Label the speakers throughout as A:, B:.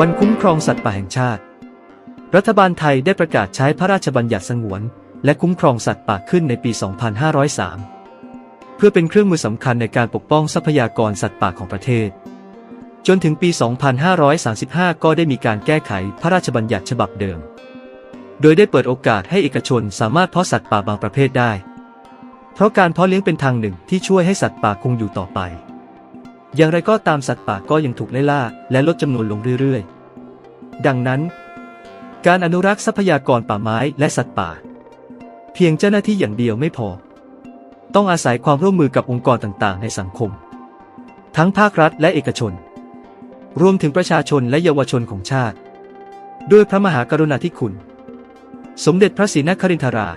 A: วันคุ้มครองสัตว์ป่าแห่งชาติ รัฐบาลไทยได้ประกาศใช้พระราชบัญญัติสงวน และคุ้มครองสัตว์ป่าขึ้นในปี 2503 เพื่อเป็นเครื่องมือสำคัญในการปกป้องทรัพยากรสัตว์ป่าของประเทศ จนถึงปี 2535 ก็ได้มีการแก้ไขพระราชบัญญัติฉบับเดิม โดยได้เปิดโอกาสให้เอกชนสามารถเพาะสัตว์ป่าบางประเภทได้ เพราะการเพาะเลี้ยงเป็นทางหนึ่งที่ช่วยให้สัตว์ป่าคงอยู่ต่อไป อย่างไรก็ตามสัตว์ป่าก็ยังถูกไล่ล่าและลดจำนวนลงเรื่อยๆ ดังนั้น การอนุรักษ์ทรัพยากรป่าไม้และสัตว์ป่า เพียงเจ้าหน้าที่อย่างเดียวไม่พอ ต้องอาศัยความร่วมมือกับองค์กรต่างๆ ในสังคม ทั้งภาครัฐและเอกชน รวมถึงประชาชนและเยาวชนของชาติ ด้วยพระมหากรุณาธิคุณ สมเด็จพระศรีนครินทรา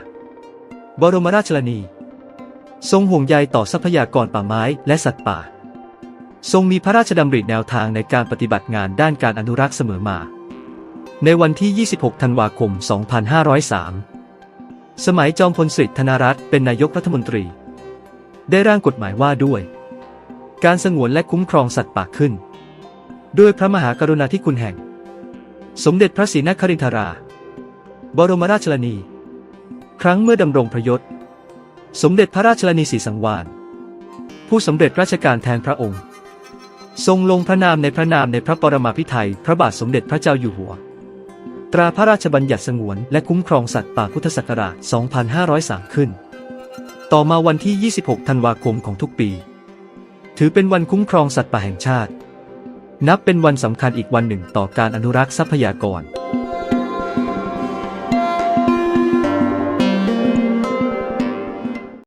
A: บรมราชชนนี ทรงห่วงใยต่อทรัพยากรป่าไม้และสัตว์ป่า ทรงมีพระราชดำริแนวทางในการปฏิบัติงานด้านการอนุรักษ์เสมอมา ในวันที่ 26 ธันวาคม 2503 สมัยจอมพลสฤษดิ์ธนรัตน์เป็นนายกรัฐมนตรี ได้ร่างกฎหมายว่าด้วย การสงวนและคุ้มครองสัตว์ป่าขึ้น ด้วยพระมหากรุณาธิคุณแห่ง สมเด็จพระศรีนครินทรา บรมราชชนนี ครั้งเมื่อดำรงพระยศ สมเด็จพระราชชนนีศรีสังวาลผู้สำเร็จราชการแทนพระองค์ ทรงลงพระนามในพระนามในพระปรมาภิไธยพระบาทสมเด็จพระเจ้าอยู่หัว ตราพระราชบัญญัติสงวนและคุ้มครองสัตว์ป่าพุทธศักราช 2503 ขึ้น ต่อมาวันที่ 26 ธันวาคมของทุกปี ถือเป็นวันคุ้มครองสัตว์ป่าแห่งชาติ นับเป็นวันสำคัญอีกวันหนึ่งต่อการอนุรักษ์ทรัพยากร